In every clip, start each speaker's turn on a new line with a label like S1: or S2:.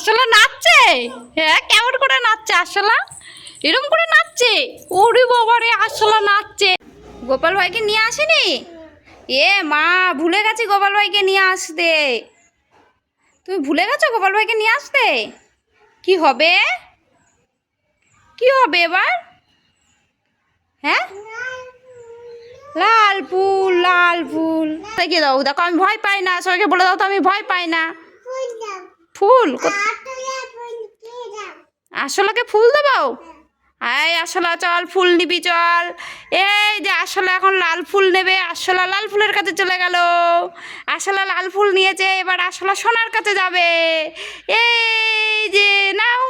S1: আসলে নাচছে? হ্যাঁ কেমন করে নাচছে আসলা এরকম করে নাচছে? ওরে বাবা রে আসলা নাচছে। গোপাল ভাইকে নিয়ে আসেনি? এ মা, ভুলে গেছি গোপাল ভাইকে নিয়ে আসতে। তুমি ভুলে গেছো গোপাল ভাইকে নিয়ে আসতে? কি হবে? কি হবে এবার? হ্যাঁ? লাল ফুল লাল ফুল। দেখে দাও, দেখো, আমি ভয় পাই না। সবাইকে বলে দাও তো, আমি ভয় পাই না। ফুল? আসলাকে ফুল দেবো এই আসলা চল ফুল নিবি চল। এই যে আসলে এখন লাল ফুল নেবে আসলা লাল ফুলের কাছে চলে গেল। আসলা লাল ফুল নিয়েছে এবার আসলা সোনার কাছে যাবে। এই যে নাও।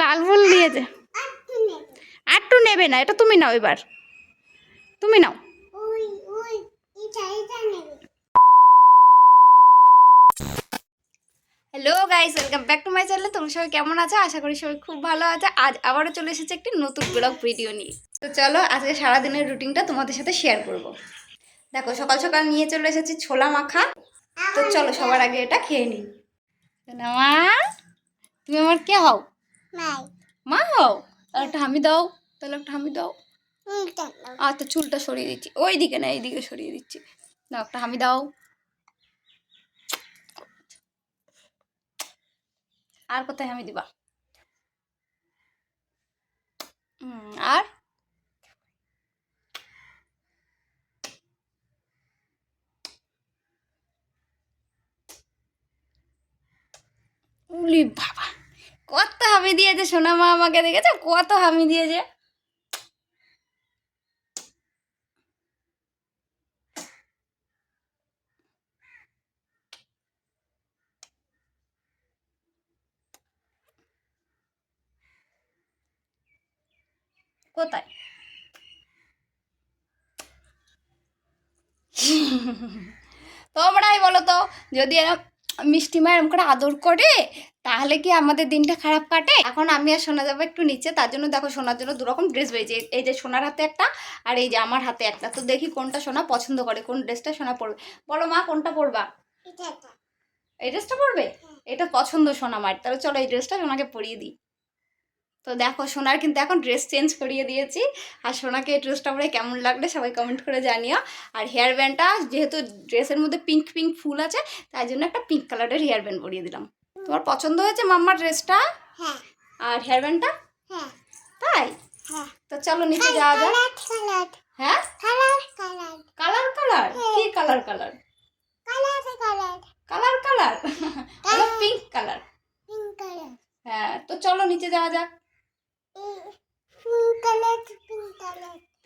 S1: লাল ফুল নিয়েছে। আটটু নেবে। না এটা তুমি নাও এবার। তুমি নাও। Hello guys welcome back to my channel তোমরা সবাই কেমন আছো? আশা করি সবাই খুব ভালো আছে। আজ আবারও চলে এসেছে একটি নতুন ব্লগ ভিডিও নিয়ে। তো চলো আজকে সারাদিনের রুটিনটা তোমাদের সাথে শেয়ার করব। দেখো সকাল সকাল নিয়ে চলে এসেছি ছোলা মাখা। তো চলো সবার আগে এটা খেয়ে নিই। মা তুমি আমার কে হও? মা হও? তাহলে একটা হামি দাও তাহলে একটা হামি দাও। আচ্ছা চুলটা সরিয়ে দিচ্ছি। ওই দিকে না এইদিকে সরিয়ে দিচ্ছি। দাও একটা হামি দাও। আর কোথায় হামি দিবা? আর? উলি বাবা, কত হামি দিয়েছে সোনা মা আমাকে দেখেছ? কত হামি দিয়েছে? কোথায়? তোমরাই বলো তো যদি এরকম মিষ্টি মা এরকম করে আদর করে তাহলে কি আমাদের দিনটা খারাপ কাটে? এখন আমি আর সোনা যাব একটু নিচে তার জন্য দেখো সোনার জন্য দুরকম ড্রেস পেয়েছি এই যে সোনার হাতে একটা আর এই যে আমার হাতে একটা। তো দেখি কোনটা সোনা পছন্দ করে কোন ড্রেসটা সোনা পরবে। বলো মা কোনটা পরবা? এই ড্রেসটা পরবে? এটা পছন্দ সোনা মায়ের। তাহলে চলো এই ড্রেসটা সোনাকে পরিয়ে দিই। তো দেখো সোনার কিন্তু এখন ড্রেস চেঞ্জ করিয়ে দিয়েছি। আর সোনাকে এই ড্রেসটা পরে কেমন লাগলে সবাই কমেন্ট করে জানিও। আর হেয়ার ব্যান্ডটা যেহেতু ড্রেসের মধ্যে পিঙ্ক পিঙ্ক ফুল আছে তাই জন্য একটা পিঙ্ক কালারের হেয়ার ব্যান্ড পরিয়ে দিলাম। তোমার পছন্দ হয়েছে মাম্মার ড্রেসটা আর হেয়ার ব্যান্ডটা তাই? তো চলো নিচে যাওয়া যাক। হ্যাঁ? কালার কালার কি colour colour colour colour pink colour হ্যাঁ তো চলো নিচে যাওয়া যাক।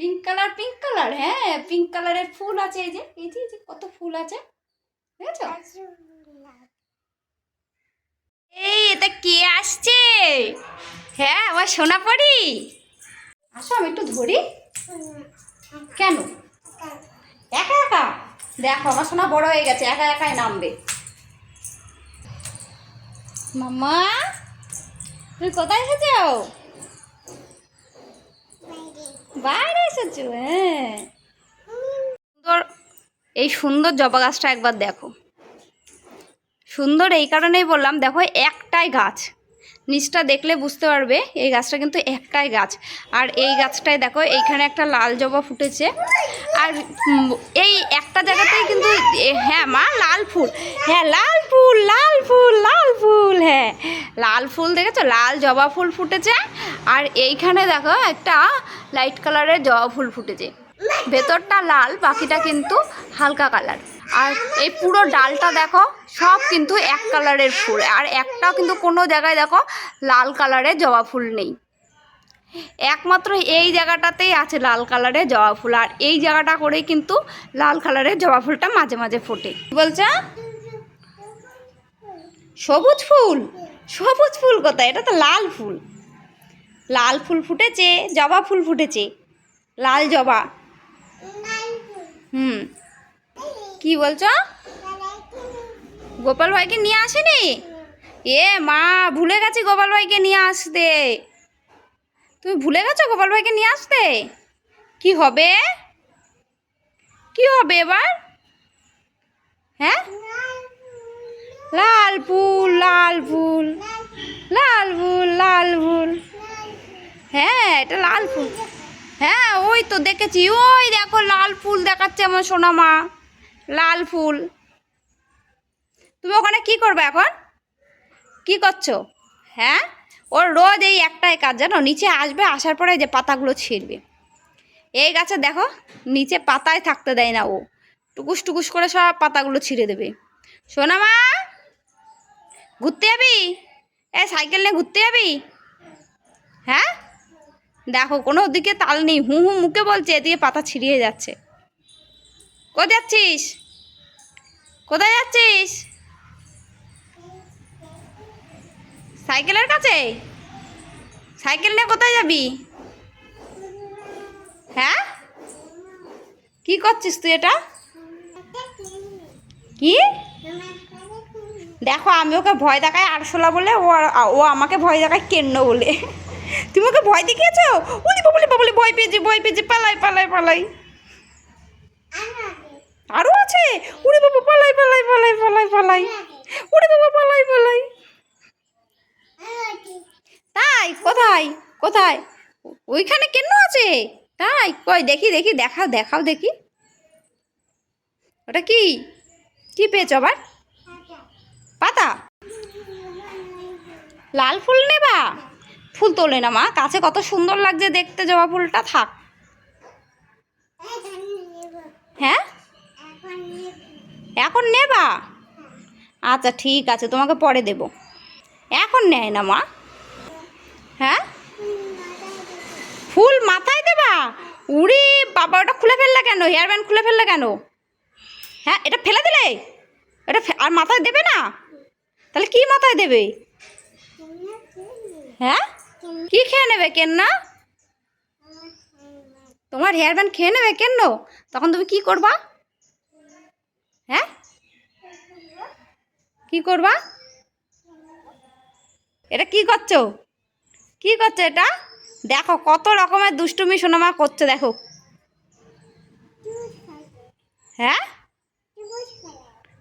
S1: Pink colour pink colour. হ্যাঁ পিঙ্ক কালারের ফুল আছে এই যে এই যে কত ফুল আছে। দেখেছ? এই, এটা কে আসছে? হ্যাঁ আমার সোনা পড়ি আসো, আমি একটু ধরি। কেন? একা একা? দেখো, আমার সোনা বড় হয়ে গেছে, একা একাই নামবে। মাম্মা, তুমি কোথায় এসেছ? বাইরে এসেছ হ্যাঁ। সুন্দর, এই সুন্দর জবা গাছটা একবার দেখো। সুন্দর এই কারণেই বললাম, দেখো, একটাই গাছ। নিচটা দেখলে বুঝতে পারবে, এই গাছটা কিন্তু একটাই গাছ। আর এই গাছটায় দেখো, এইখানে একটা লাল জবা ফুটেছে। আর এই একটা জায়গাতেই কিন্তু হ্যাঁ মা, লাল ফুল। হ্যাঁ লাল ফুল লাল ফুল লাল ফুল হ্যাঁ। লাল ফুল দেখেছ? লাল জবা ফুল ফুটেছে। আর এইখানে দেখো, একটা লাইট কালারের জবা ফুল ফুটেছে। ভেতরটা লাল, বাকিটা কিন্তু হালকা কালার। আর এই পুরো ডালটা দেখো, সব কিন্তু এক কালারের ফুল। আর একটা কিন্তু কোনো জায়গায় দেখো, লাল কালারের জবা ফুল নেই। একমাত্র এই জায়গাটাতেই আছে লাল কালারের জবা ফুল, আর এই জায়গাটা করেই কিন্তু লাল কালারের জবা ফুলটা মাঝে মাঝে ফোটে। বলছে? সবুজ ফুল? সবুজ ফুল কোথায়? এটা তো লাল ফুল। লাল ফুল ফুটেছে, জবা ফুল ফুটেছে। লাল জবা। হুম। কি বলছো? গোপাল ভাইকে নিয়ে আসেনি? এ মা, ভুলে গেছি গোপাল ভাইকে নিয়ে আসতে। তুমি ভুলে গেছো গোপাল ভাইকে নিয়ে আসতে? কি হবে? কি হবে এবার? হ্যাঁ? লাল ফুল লাল ফুল লাল ফুল লাল ফুল। হ্যাঁ এটা লাল ফুল। হ্যাঁ ওই তো দেখেছি। ওই দেখো, লাল ফুল দেখাচ্ছে আমার সোনা মা লাল ফুল। তুমি ওখানে কি করবে এখন? কি করছ? হ্যাঁ? ওর রোজ এই একটাই কাজ জানো, নিচে আসবে, আসার পরে যে পাতাগুলো ছিঁড়বে। এই গাছে দেখো, নিচে পাতায় থাকতে দেয় না ও। টুকুস টুকুস করে সব পাতাগুলো ছিঁড়ে দেবে। সোনা মা, ঘুরতে যাবি? এ, সাইকেল নিয়ে ঘুরতে যাবি? হ্যাঁ? দেখো, কোনো দিকে তাল নেই, হু হু মুখে বলছে, এদিকে পাতা ছিঁড়িয়ে যাচ্ছে। কোথায় যাচ্ছিস? কোথায় যাচ্ছিস? সাইকেলের কাছে? সাইকেল নিয়ে কোথায় যাবি? হ্যাঁ? কি করছিস তুই এটা? কি? দেখো, আমি ওকে ভয় দেখাই আরশোলা বলে, ও ও আমাকে ভয় দেখায় কেন্ন বলে। তুমি ওকে ভয় দেখিয়েছো? উলি বাবলি বাবলি, ভয় পেয়েছি ভয় পেয়েছি, পালাই পালাই পালাই আরও আছে উড়ি বাবা পালাই পালাই পালাই। উড়ি বাবা, পালাই পালাই। তাই, কোথায় কোথায়? ওইখানে কেন আছে? তাই, কই, দেখি দেখি, দেখাও দেখাও দেখি। ওটা কি? কি পেয়েছ আবার? পাতা? লাল ফুল নেবা? ফুল তোলে না মা, কাছে কত সুন্দর লাগছে দেখতে জবা ফুলটা, থাক। হ্যাঁ? এখন নেবা। আচ্ছা ঠিক আছে, তোমাকে পরে দেব। এখন নেয় না মা। হ্যাঁ? ফুল মাথায় দেবা? উড়ি, বাবা, ওটা খুলে ফেললে কেন? হেয়ার ব্যান্ড খুলে ফেললে কেন? হ্যাঁ এটা ফেলে দিলে? এটা আর মাথায় দেবে না? তাহলে কি মাথায় দেবে? হ্যাঁ? কি খেয়ে নেবে কেন না তোমার হেয়ার ব্যান্ড খেয়ে নেবে কেন তখন তুমি কি করবা হ্যাঁ কি করবা? এটা কি করছ? কি করছ এটা? দেখো, কত রকমের দুষ্টুমি সোনামা করছে, দেখো। হ্যাঁ?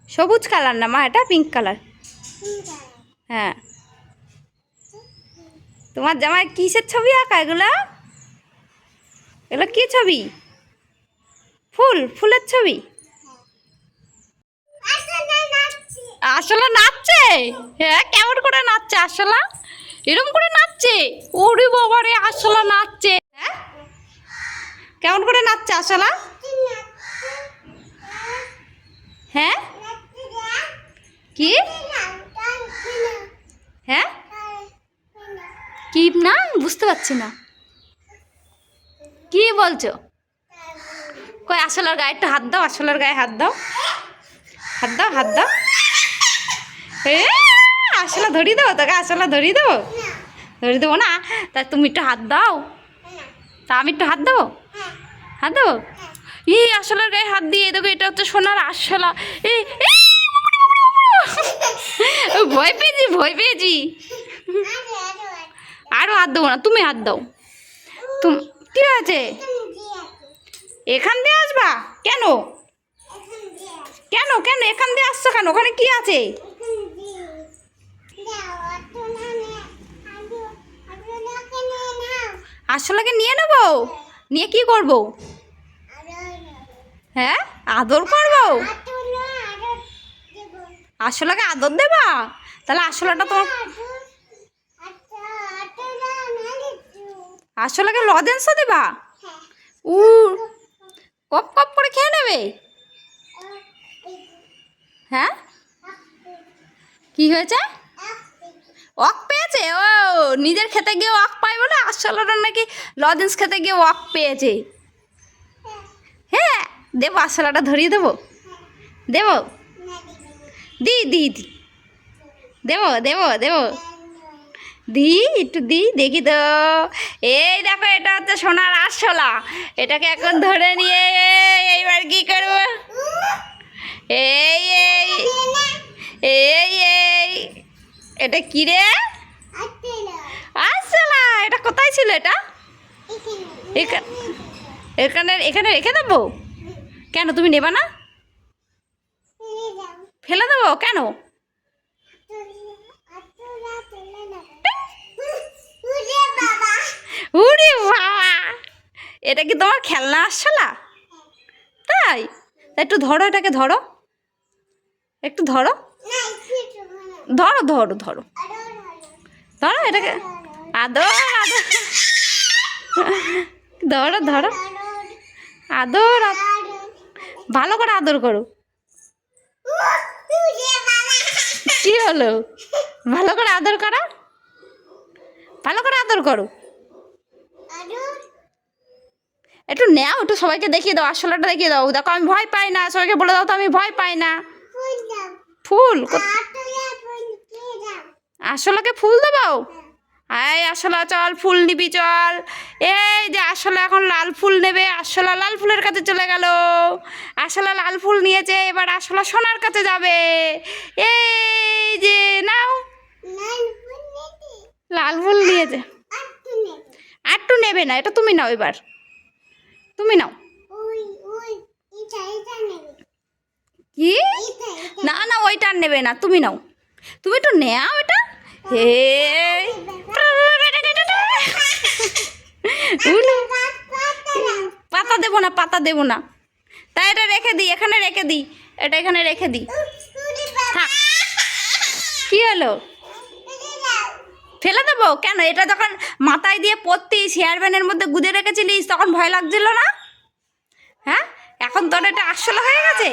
S1: সবুজ কালার না মা, এটা পিঙ্ক কালার হ্যাঁ। তোমার জামায় কিসের ছবি আঁকা এগুলো? এগুলো কি ছবি? ফুল, ফুলের ছবি? আসলে নাচছে? হ্যাঁ কেমন করে নাচছে আসলা এরকম করে নাচছে? ওরে বাবা রে আসলা নাচছে। হ্যাঁ? কেমন করে নাচছে আসলা হ্যাঁ? কি? হ্যাঁ? কি না? বুঝতে পারছি না। কি বলছো? কই আসলার গায়ে একটু হাত দাও আসলার গায়ে হাত দাও। হাত দাও হাত দাও। আসলা ধরি দেবো তোকে আসলা ধরি দেবো? ধরি দেবো না? তা তুমি একটু হাত দাও। তা আমি একটু হাত দেবো? হাত দেবো? ই আসলার গায়ে হাত দিয়ে দেখো এটা হচ্ছে সোনার আসলা। এই, ভয় পেয়েছি ভয় পেয়েছি। আরও হাত দেবো না তুমি হাত দাও। তুমি কি আছে এখান দিয়ে আসবা? কেন? কেন কেন এখান দিয়ে আসছো কেন? ওখানে কি আছে? আসলাকে নিয়ে নেব? নিয়ে কি করব? হ্যাঁ? আদর করব? আসলাকে আদর দেবা? তাহলে আসলাটা তোমার আসলাকে লজেন্সও দেবা? উ, কপ কপ করে খেয়ে নেবে? হ্যাঁ? কি হয়েছে? অক পেয়েছে? ও, নিজের খেতে গিয়ে অক বলে নাকি লজেন্স খেতে গিয়ে ওয়াক পেয়েছে। হ্যাঁ দেবো আসলাটা ধরিয়ে দেবো। দেবো? দি দি দি। দেবো দেবো দেবো। দি, একটু দি, দেখি তো। এই দেখো, এটা হচ্ছে সোনার আসলা এটাকে এখন ধরে নিয়ে এইবার কি করব? এই এই এই এই। এটা কি রে? ছিল এটা? এখা- এখানে এখানে রেখে দেবো? কেন, তুমি নেবা না? ফেলে দেবো? কেন? এটা কি তোমার খেলনা আসছলা তাই? একটু ধরো এটাকে, ধরো। একটু ধরো। ধরো ধরো ধরো। ধরো এটাকে। আদর আদর। ধরো ধরো। আদর ভালো করে আদর করো। কি হলো? ভালো করে আদর করো। ভালো করে আদর করো। একটু নেও একটু সবাইকে দেখিয়ে দাও আসলাটা দেখিয়ে দাও। দেখো আমি ভয় পাই না। সবাইকে বলে দাও তো আমি ভয় পাই না। ফুল আসলাকে ফুল দেবো এই আসলা চল, ফুল নিবি চল। এই যে আসলা এখন লাল ফুল নেবে, আসলা লাল ফুলের কাছে চলে গেল। আসলা লাল ফুল নিয়েছে, এবার আসলা সোনার কাছে যাবে। এই যে নাও। লাল ফুল নিয়েছে। একটু নেবে না, এটা তুমি নাও এবার। তুমি নাও। কি? না না, ওইটা নেবে না, তুমি নাও। তুমি একটু নেও এটা। হে পাতা দেবো না, পাতা দেবো না। তাই এটা রেখে দিই, এখানে রেখে দিই, এটা এখানে রেখে দিই। কি হলো? ফেলে দেবো? কেন? এটা যখন মাথায় দিয়ে পরতিস হেয়ার ব্যান্ডের মধ্যে গুঁজে রেখেছিলিস, তখন ভয় লাগছিল না? হ্যাঁ? এখন তোর এটা আসলে হয়ে গেছে?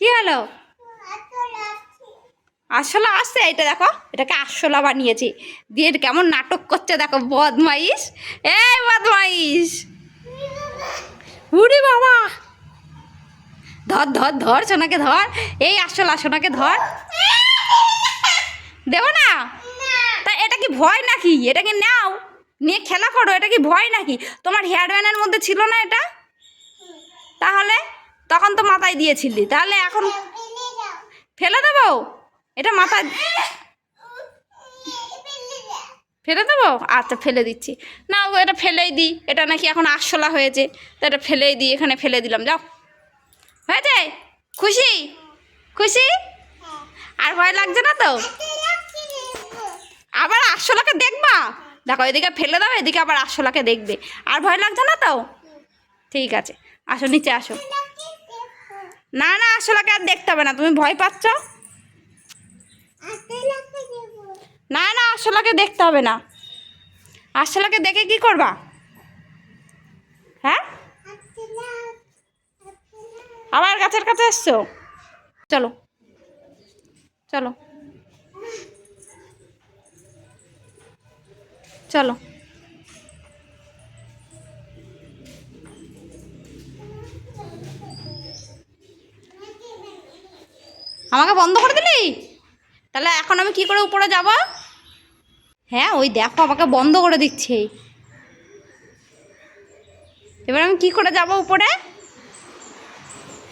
S1: কি হলো? আসলে আসছে এটা দেখো এটাকে আসলা বানিয়েছি দিয়ে কেমন নাটক করছে দেখো বদমাইশ। এই বদমাইশ। উড়ি বাবা। ধর ধর ধর সোনাকে ধর। এই আসলা সোনাকে ধর। দেবো না? তা এটা কি ভয় নাকি? এটা কি নাও? নিয়ে খেলা করো এটা কি ভয় নাকি? তোমার হেয়ার ব্যানের মধ্যে ছিল না এটা? তাহলে তখন তো মাথায় দিয়েছিলি। তাহলে এখন ফেলে দেবো? এটা মাথা ফেলে দেবো? আচ্ছা ফেলে দিচ্ছি। না ও এটা ফেলেই দিই। এটা নাকি এখন আরশোলা হয়েছে। তো এটা ফেলেই দিই, এখানে ফেলে দিলাম। যাও। হয়েছে? খুশি? খুশি? আর ভয় লাগছে না তো? আবার আরশোলাকে দেখবা? দেখো, এদিকে ফেলে দাও, এদিকে আবার আরশোলাকে দেখবে। আর ভয় লাগছে না তো? ঠিক আছে। আসো, নিচে আসো। না না, আরশোলাকে আর দেখতে হবে না। তুমি ভয় পাচ্ছ? না না, আরশোলাকে দেখতে হবে না। আরশোলাকে দেখে কি করবা? হ্যাঁ? আবার গাছের কাছে এসছো? চলো। চলো। চলো। আমাকে বন্ধ করে দিলি? তাহলে এখন আমি কি করে উপরে যাব? হ্যাঁ ওই দেখো, আমাকে বন্ধ করে দিচ্ছে। এবার আমি কি করে যাব উপরে?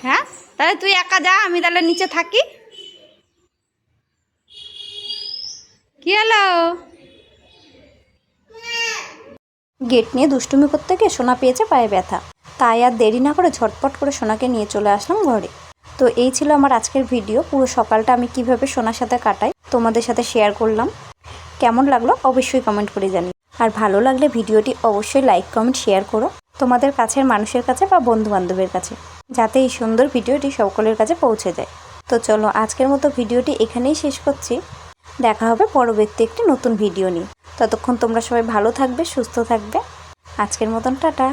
S1: হ্যাঁ তাহলে তুই একা যা, আমি তাহলে নিচে থাকি। কি হলো?
S2: গেট নিয়ে দুষ্টুমি করতে গিয়ে সোনা পেয়েছে পায়ে ব্যথা। তাই আর দেরি না করে ঝটপট করে সোনাকে নিয়ে চলে আসলাম ঘরে। তো এই ছিল আমার আজকের ভিডিও। পুরো সকালটা আমি কীভাবে সোনার সাথে কাটাই তোমাদের সাথে শেয়ার করলাম। কেমন লাগল অবশ্যই কমেন্ট করে জানি আর ভালো লাগলে ভিডিওটি অবশ্যই লাইক কমেন্ট শেয়ার করো তোমাদের কাছের মানুষের কাছে বা বন্ধু বান্ধবের কাছে, যাতে এই সুন্দর ভিডিওটি সকলের কাছে পৌঁছে যায়। তো চলো আজকের মতো ভিডিওটি এখানেই শেষ করছি। দেখা হবে পরবর্তী একটি নতুন ভিডিও নিয়ে। ততক্ষণ তোমরা সবাই ভালো থাকবে, সুস্থ থাকবে। আজকের মতন টাটা।